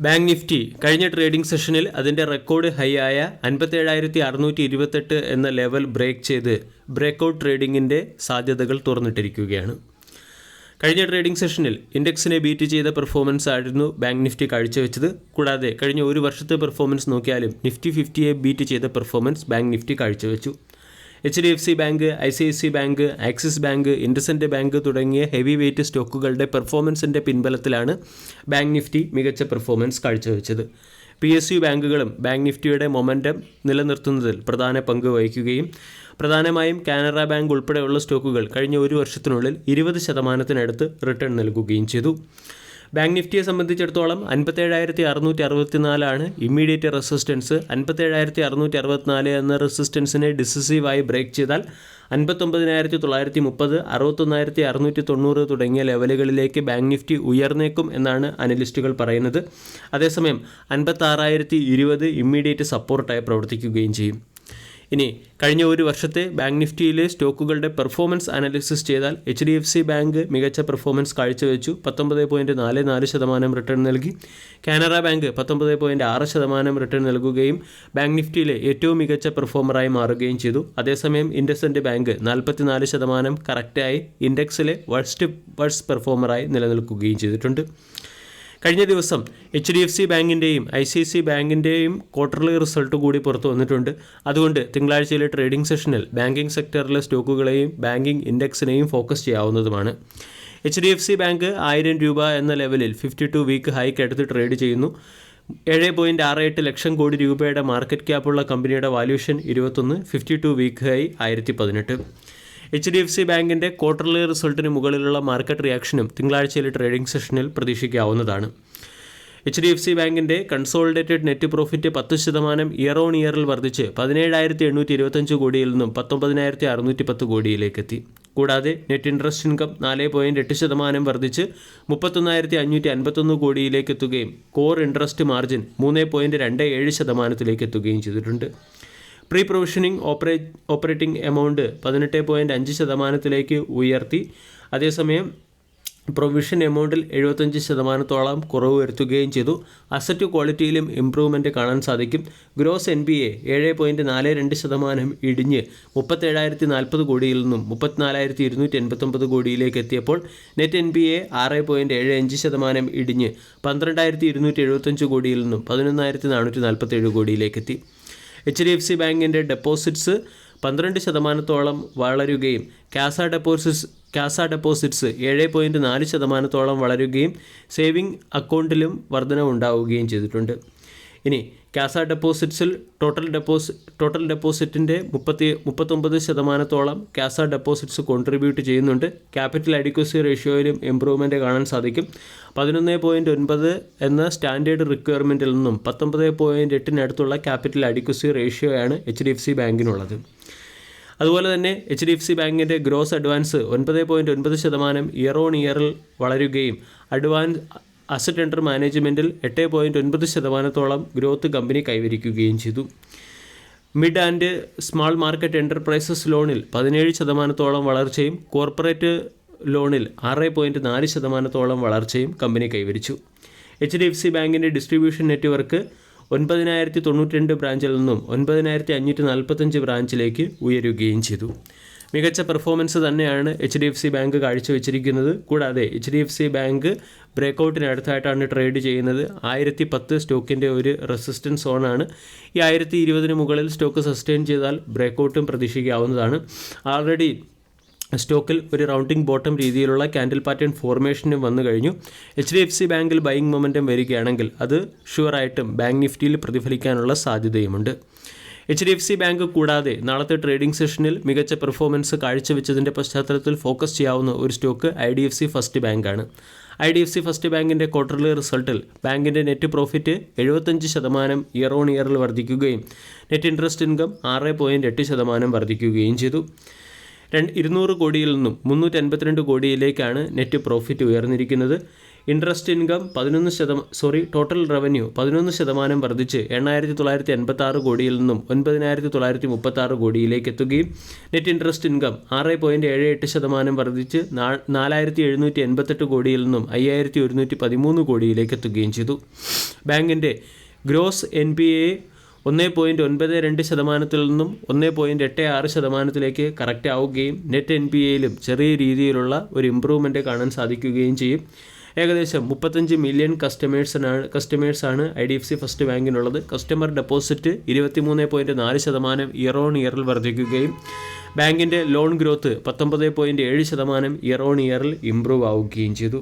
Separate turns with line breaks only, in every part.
Bank Nifty കഴിഞ്ഞ trading സെഷനിൽ അതിന്റെ റെക്കോർഡ് ഹൈ ആയ അൻപത്തേഴായിരത്തി അറുന്നൂറ്റി ഇരുപത്തെട്ട് എന്ന ലെവൽ ബ്രേക്ക് ചെയ്ത് ബ്രേക്കൗട്ട് ട്രേഡിങ്ങിന്റെ സാധ്യതകൾ തുറന്നിട്ടിരിക്കുകയാണ്. കഴിഞ്ഞ ട്രേഡിംഗ് സെഷനിൽ ഇൻഡെക്സിനെ ബീറ്റ് ചെയ്ത പെർഫോമൻസ് ആയിരുന്നു ബാങ്ക് നിഫ്റ്റി കാഴ്ചവെച്ചത്. കൂടാതെ കഴിഞ്ഞ ഒരു വർഷത്തെ പെർഫോമൻസ് നോക്കിയാലും നിഫ്റ്റി ഫിഫ്റ്റിയെ ബീറ്റ് ചെയ്ത performance bank Nifty കാഴ്ചവെച്ചു. H D F C bank I C I C bank Axis bank IndusInd bank തുടങ്ങിയ ഹെവി വെയ്റ്റ് സ്റ്റോക്കുകളുടെ പെർഫോമൻസിന്റെ പിൻബലത്തിലാണ് ബാങ്ക് നിഫ്റ്റി മികച്ച പെർഫോമൻസ് കാഴ്ചവെച്ചത്. പി എസ് യു ബാങ്കുകളും ബാങ്ക് നിഫ്റ്റിയുടെ മൊമെന്റം നിലനിർത്തുന്നതിൽ പ്രധാന പങ്ക് വഹിക്കുകയും പ്രധാനമായും കാനറ ബാങ്ക് ഉൾപ്പെടെയുള്ള സ്റ്റോക്കുകൾ കഴിഞ്ഞ ഒരു വർഷത്തിനുള്ളിൽ ഇരുപത് ശതമാനത്തിനടുത്ത് റിട്ടേൺ നൽകുകയും ചെയ്തു. ബാങ്ക് നിഫ്റ്റിയെ സംബന്ധിച്ചിടത്തോളം അൻപത്തേഴായിരത്തി അറുന്നൂറ്റി അറുപത്തിനാലാണ് ഇമ്മീഡിയറ്റ് റെസിസ്റ്റൻസ്. അൻപത്തേഴായിരത്തി അറുന്നൂറ്റി അറുപത്തിനാല് എന്ന റെസിസ്റ്റൻസിനെ ഡിസിസീവായി ബ്രേക്ക് ചെയ്താൽ അൻപത്തൊമ്പതിനായിരത്തി തൊള്ളായിരത്തി മുപ്പത് അറുപത്തൊന്നായിരത്തി അറുന്നൂറ്റി തൊണ്ണൂറ് തുടങ്ങിയ ലെവലുകളിലേക്ക് ബാങ്ക് നിഫ്റ്റി ഉയർന്നേക്കും എന്നാണ് അനലിസ്റ്റുകൾ പറയുന്നത്. അതേസമയം അൻപത്താറായിരത്തി ഇരുപത് ഇമ്മീഡിയറ്റ് സപ്പോർട്ടായി പ്രവർത്തിക്കുകയും ചെയ്യും. ഇനി കഴിഞ്ഞ ഒരു വർഷത്തെ ബാങ്ക് നിഫ്റ്റിയിലെ സ്റ്റോക്കുകളുടെ പെർഫോമൻസ് അനാലിസിസ് ചെയ്താൽ H D F C bank മികച്ച പെർഫോമൻസ് കാഴ്ചവെച്ചു. പത്തൊമ്പത് പോയിന്റ് നാല് നാല് ശതമാനം റിട്ടേൺ നൽകി. കാനറ ബാങ്ക് പത്തൊമ്പത് പോയിന്റ് ആറ് ശതമാനം റിട്ടേൺ നൽകുകയും ബാങ്ക് നിഫ്റ്റിയിലെ ഏറ്റവും മികച്ച പെർഫോമറായി മാറുകയും ചെയ്തു. അതേസമയം ഇൻഡസൻഡ് ബാങ്ക് നാൽപ്പത്തിനാല് ശതമാനം കറക്റ്റായി ഇൻഡെക്സിലെ വർസ്റ്റ് വർസ്റ്റ് പെർഫോമറായി നിലനിൽക്കുകയും ചെയ്തിട്ടുണ്ട്. കഴിഞ്ഞ ദിവസം എച്ച് ഡി എഫ് സി ബാങ്കിന്റെയും ഐ സി സി ബാങ്കിന്റെയും ക്വാർട്ടർലി റിസൾട്ട് കൂടി പുറത്തു വന്നിട്ടുണ്ട്. അതുകൊണ്ട് തിങ്കളാഴ്ചയിലെ ട്രേഡിംഗ് സെഷനിൽ ബാങ്കിംഗ് സെക്ടറിലെ സ്റ്റോക്കുകളെയും ബാങ്കിംഗ് ഇൻഡെക്സിനെയും focus ചെയ്യാവുന്നതുമാണ്. H D F C bank ആയിരം രൂപ എന്ന ലെവലിൽ ഫിഫ്റ്റി ടു വീക്ക് ഹൈക്ക് എടുത്ത് ട്രേഡ് ചെയ്യുന്നു. ഏഴ് പോയിന്റ് ആറ് എട്ട് ലക്ഷം കോടി രൂപയുടെ മാർക്കറ്റ് ക്യാപ്പുള്ള കമ്പനിയുടെ വാല്യൂഷൻ ഇരുപത്തൊന്ന് ഫിഫ്റ്റി ടു വീക്ക് ഹൈ ആയിരത്തി പതിനെട്ട്. എച്ച് ഡി എഫ് സി ബാങ്കിന്റെ ക്വാർട്ടർലി റിസൾട്ടിന് മുകളിലുള്ള മാർക്കറ്റ് റിയാക്ഷനും തിങ്കളാഴ്ചയിലെ ട്രേഡിംഗ് സെഷനിൽ പ്രതീക്ഷിക്കാവുന്നതാണ്. എച്ച് ഡി എഫ് സി ബാങ്കിന്റെ കൺസോളിഡേറ്റഡ് നെറ്റ് പ്രോഫിറ്റ് പത്ത് ശതമാനം ഇയർ ഓൺ ഇയറിൽ വർദ്ധിച്ച് പതിനേഴായിരത്തി എണ്ണൂറ്റി ഇരുപത്തഞ്ച് കോടിയിൽ നിന്നും പത്തൊമ്പതിനായിരത്തി അറുന്നൂറ്റി പത്ത് കോടിയിലേക്ക് എത്തി കൂടാതെ നെറ്റ് ഇൻട്രസ്റ്റ് ഇൻകം നാല് പോയിന്റ് എട്ട് ശതമാനം വർദ്ധിച്ച് മുപ്പത്തൊന്നായിരത്തി അഞ്ഞൂറ്റി അൻപത്തൊന്ന് കോടിയിലേക്ക് എത്തുകയും കോർ ഇൻട്രസ്റ്റ് മാർജിൻ മൂന്ന് പോയിന്റ് രണ്ട് ഏഴ് ശതമാനത്തിലേക്ക് എത്തുകയും ചെയ്തിട്ടുണ്ട്. Pre provisioning opera operating amount പതിനെട്ട് പോയിന്റ് അഞ്ച് ശതമാനത്തിലേക്ക് ഉയർത്തി. അതേസമയം പ്രൊവിഷൻ എമൗണ്ടിൽ എഴുപത്തഞ്ച് ശതമാനത്തോളം കുറവ് വരുത്തുകയും ചെയ്തു. അസറ്റ് ക്വാളിറ്റിയിലും ഇംപ്രൂവ്മെന്റ് കാണാൻ സാധിക്കും. ഗ്രോസ് എൻ ബി എ ഏഴ് പോയിന്റ് നാല് രണ്ട് ശതമാനം ഇടിഞ്ഞ് മുപ്പത്തേഴായിരത്തി നാൽപ്പത് കോടിയിൽ നിന്നും മുപ്പത്തിനാലായിരത്തി ഇരുന്നൂറ്റി എൺപത്തൊമ്പത് കോടിയിലേക്ക് എത്തിയപ്പോൾ നെറ്റ് എൻ ബി എ ആറ് പോയിന്റ് ഏഴ് അഞ്ച് ശതമാനം ഇടിഞ്ഞ് പന്ത്രണ്ടായിരത്തി ഇരുന്നൂറ്റി എഴുപത്തഞ്ച് കോടിയിൽ നിന്നും പതിനൊന്നായിരത്തി നാനൂറ്റി നാൽപ്പത്തേഴ് കോടിയിലേക്ക് എത്തി. എച്ച് ഡി എഫ് സി ബാങ്കിന്റെ ഡെപ്പോസിറ്റ്സ് പന്ത്രണ്ട് ശതമാനത്തോളം വളരുകയും കാസ ഡെപ്പോസിറ്റ്സ് കാസ ഡെപ്പോസിറ്റ്സ് ഏഴ് പോയിന്റ് നാല് ശതമാനത്തോളം വളരുകയും സേവിംഗ് അക്കൗണ്ടിലും വർധനവുണ്ടാവുകയും ചെയ്തിട്ടുണ്ട്. ഇനി കാസ ഡെപ്പോസിറ്റ്സിൽ ടോട്ടൽ ഡെപ്പോസിറ്റ് ടോട്ടൽ ഡെപ്പോസിറ്റിന്റെ മുപ്പത്തി മുപ്പത്തൊമ്പത് ശതമാനത്തോളം കാസ ഡെപ്പോസിറ്റ്സ് കോൺട്രിബ്യൂട്ട് ചെയ്യുന്നുണ്ട്. ക്യാപിറ്റൽ അഡിക്വസി റേഷ്യോയിലും ഇമ്പ്രൂവ്മെന്റ് കാണാൻ സാധിക്കും. പതിനൊന്ന് പോയിന്റ് ഒൻപത് എന്ന സ്റ്റാൻഡേർഡ് റിക്വയർമെന്റിൽ നിന്നും പത്തൊമ്പത് പോയിന്റ് എട്ടിനടുത്തുള്ള ക്യാപിറ്റൽ അഡിക്വസി റേഷ്യോയാണ് എച്ച് ഡി എഫ് സി ബാങ്കിനുള്ളത് അതുപോലെ തന്നെ എച്ച് ഡി എഫ് സി ബാങ്കിന്റെ ഗ്രോസ് അഡ്വാൻസ് ഒൻപത് പോയിന്റ് ഒൻപത് ശതമാനം ഇയർ ഓൺ ഇയറിൽ വളരുകയും അഡ്വാൻസ് അസറ്റ് അണ്ടർ മാനേജ്മെന്റിൽ എട്ട് പോയിന്റ് ഒൻപത് ശതമാനത്തോളം ഗ്രോത്ത് കമ്പനി കൈവരിക്കുകയും ചെയ്തു. Mid and small market enterprises ലോണിൽ പതിനേഴ് ശതമാനത്തോളം വളർച്ചയും കോർപ്പറേറ്റ് ലോണിൽ ആറ് പോയിന്റ് നാല് ശതമാനത്തോളം വളർച്ചയും കമ്പനി കൈവരിച്ചു. എച്ച് ഡി എഫ് സി ബാങ്കിന്റെ ഡിസ്ട്രിബ്യൂഷൻ നെറ്റ്വർക്ക് ഒൻപതിനായിരത്തി തൊണ്ണൂറ്റി രണ്ട് ബ്രാഞ്ചിൽ നിന്നും ഒൻപതിനായിരത്തി അഞ്ഞൂറ്റി നാൽപ്പത്തഞ്ച് ബ്രാഞ്ചിലേക്ക് ഉയരുകയും ചെയ്തു. മികച്ച പെർഫോമൻസ് തന്നെയാണ് H D F C bank കാഴ്ചവെച്ചിരിക്കുന്നത്. കൂടാതെ H D F C bank ബ്രേക്കൗട്ടിനടുത്തായിട്ടാണ് trade ചെയ്യുന്നത്. ആയിരത്തി പത്ത് സ്റ്റോക്കിന്റെ ഒരു റെസിസ്റ്റൻസ് സോണാണ് ഈ ആയിരത്തി ഇരുപതിന് മുകളിൽ സ്റ്റോക്ക് സസ്റ്റെയിൻ ചെയ്താൽ ബ്രേക്കൗട്ടും പ്രതീക്ഷിക്കാവുന്നതാണ്. ആൾറെഡി സ്റ്റോക്കിൽ ഒരു റൗണ്ടിംഗ് ബോട്ടം രീതിയിലുള്ള ക്യാൻഡിൽ പാറ്റേൺ ഫോർമേഷനും വന്നു കഴിഞ്ഞു. എച്ച് ഡി എഫ് സി ബാങ്കിൽ ബൈയിങ് മൊമെന്റം വരികയാണെങ്കിൽ അത് ഷുവറായിട്ടും ബാങ്ക് നിഫ്റ്റിയിൽ പ്രതിഫലിക്കാനുള്ള സാധ്യതയുമുണ്ട്. H D F C bank കൂടാതെ നാളത്തെ ട്രേഡിംഗ് സെഷനിൽ മികച്ച പെർഫോമൻസ് കാഴ്ചവെച്ചതിന്റെ പശ്ചാത്തലത്തിൽ ഫോക്കസ് ചെയ്യാവുന്ന ഒരു stock I D F C first ബാങ്കാണ്. I D F C first ബാങ്കിന്റെ ക്വാർട്ടർലി റിസൾട്ടിൽ ബാങ്കിന്റെ നെറ്റ് പ്രോഫിറ്റ് എഴുപത്തഞ്ച് ശതമാനം ഇയർ ഓൺ ഇയറിൽ വർദ്ധിക്കുകയും നെറ്റ് ഇൻട്രസ്റ്റ് ഇൻകം ആറ് പോയിന്റ് എട്ട് ശതമാനം വർദ്ധിക്കുകയും ചെയ്തു. രണ്ട് ഇരുന്നൂറ് കോടിയിൽ നിന്നും മുന്നൂറ്റി അൻപത്തിരണ്ട് കോടിയിലേക്കാണ് നെറ്റ് പ്രോഫിറ്റ് ഉയർന്നിരിക്കുന്നത്. ഇൻട്രസ്റ്റ് ഇൻകം പതിനൊന്ന് ശതമാനം സോറി ടോട്ടൽ റവന്യൂ പതിനൊന്ന് ശതമാനം വർദ്ധിച്ച് എണ്ണായിരത്തി തൊള്ളായിരത്തി എൺപത്തി ആറ് കോടിയിൽ നിന്നും ഒൻപതിനായിരത്തി തൊള്ളായിരത്തി മുപ്പത്തി ആറ് കോടിയിലേക്ക് എത്തുകയും നെറ്റ് ഇൻട്രസ്റ്റ് ഇൻകം ആറ് പോയിന്റ് ഏഴ് എട്ട് ശതമാനം വർദ്ധിച്ച് നാലായിരത്തി എഴുന്നൂറ്റി എൺപത്തെട്ട് കോടിയിൽ നിന്നും അയ്യായിരത്തി ഒരുന്നൂറ്റി പതിമൂന്ന് കോടിയിലേക്ക് എത്തുകയും ചെയ്തു. ബാങ്കിന്റെ ഗ്രോസ് എൻ പി എ ഒന്ന് പോയിന്റ് ഒൻപത് രണ്ട് ശതമാനത്തിൽ നിന്നും ഒന്ന് പോയിന്റ് എട്ട് ആറ് ശതമാനത്തിലേക്ക് കറക്റ്റ് ആവുകയും നെറ്റ് എൻ പി എയിലും ചെറിയ രീതിയിലുള്ള ഒരു ഇമ്പ്രൂവ്മെന്റ് കാണാൻ സാധിക്കുകയും ചെയ്യും. ഏകദേശം മുപ്പത്തഞ്ച് മില്യൺ കസ്റ്റമേഴ്സിനാണ് കസ്റ്റമേഴ്സാണ് I D F C first ബാങ്കിനുള്ളത്. Customer deposit ഇരുപത്തിമൂന്ന് പോയിന്റ് നാല് ശതമാനം ഇയർ ഓൺ ഇയറിൽ വർദ്ധിക്കുകയും ബാങ്കിന്റെ ലോൺ ഗ്രോത്ത് പത്തൊമ്പത് പോയിന്റ് ഏഴ് ശതമാനം ഇയർ ഓൺ ഇയറിൽ ഇംപ്രൂവ് ആവുകയും ചെയ്തു.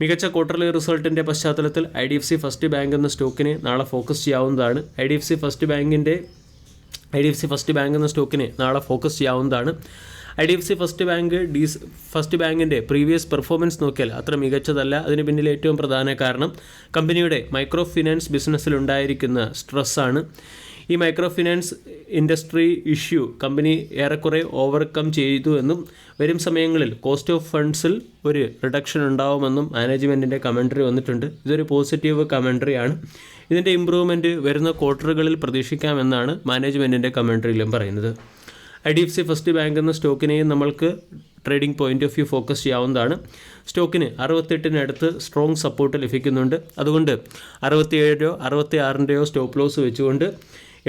മികച്ച ക്വാർട്ടർലി റിസൾട്ടിന്റെ പശ്ചാത്തലത്തിൽ I D F C first bank എന്ന സ്റ്റോക്കിനെ നാളെ ഫോക്കസ് ചെയ്യാവുന്നതാണ്. I D F C first ബാങ്കിന്റെ I D F C first bank എന്ന സ്റ്റോക്കിനെ നാളെ ഫോക്കസ് ചെയ്യാവുന്നതാണ്. I D F C first bank ഡീസ് first ബാങ്കിന്റെ പ്രീവിയസ് പെർഫോമൻസ് നോക്കിയാൽ അത്ര മികച്ചതല്ല. അതിന് പിന്നിൽ ഏറ്റവും പ്രധാന കാരണം കമ്പനിയുടെ മൈക്രോ ഫിനാൻസ് ബിസിനസ്സിൽ ഉണ്ടായിരിക്കുന്ന സ്ട്രെസ്സാണ് ഈ micro finance industry issue company ഏറെക്കുറെ ഓവർകം ചെയ്തു എന്നും വരും സമയങ്ങളിൽ കോസ്റ്റ് ഓഫ് ഫണ്ട്സിൽ ഒരു റിഡക്ഷൻ ഉണ്ടാവുമെന്നും മാനേജ്മെന്റിന്റെ കമൻട്രി വന്നിട്ടുണ്ട്. ഇതൊരു പോസിറ്റീവ് കമൻട്രിയാണ് ഇതിന്റെ ഇമ്പ്രൂവ്മെന്റ് വരുന്ന ക്വാർട്ടറുകളിൽ പ്രതീക്ഷിക്കാമെന്നാണ് മാനേജ്മെന്റിന്റെ കമൻട്രിയിലും പറയുന്നത്. I D F C first bank എന്ന സ്റ്റോക്കിനെയും നമ്മൾക്ക് trading point of view focus ചെയ്യാവുന്നതാണ്. സ്റ്റോക്കിന് അറുപത്തെട്ടിനടുത്ത് സ്ട്രോങ് സപ്പോർട്ട് ലഭിക്കുന്നുണ്ട്. അതുകൊണ്ട് അറുപത്തിയേഴോ അറുപത്തി ആറിന്റെയോ സ്റ്റോപ്പ് ലോസ് വെച്ചുകൊണ്ട്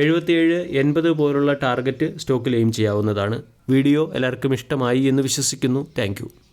എഴുപത്തിയേഴ് എൺപത് പോലുള്ള ടാർഗറ്റ് സ്റ്റോക്കിൽ എയിം ചെയ്യാവുന്നതാണ്. വീഡിയോ എല്ലാവർക്കും ഇഷ്ടമായി എന്ന് വിശ്വസിക്കുന്നു. താങ്ക്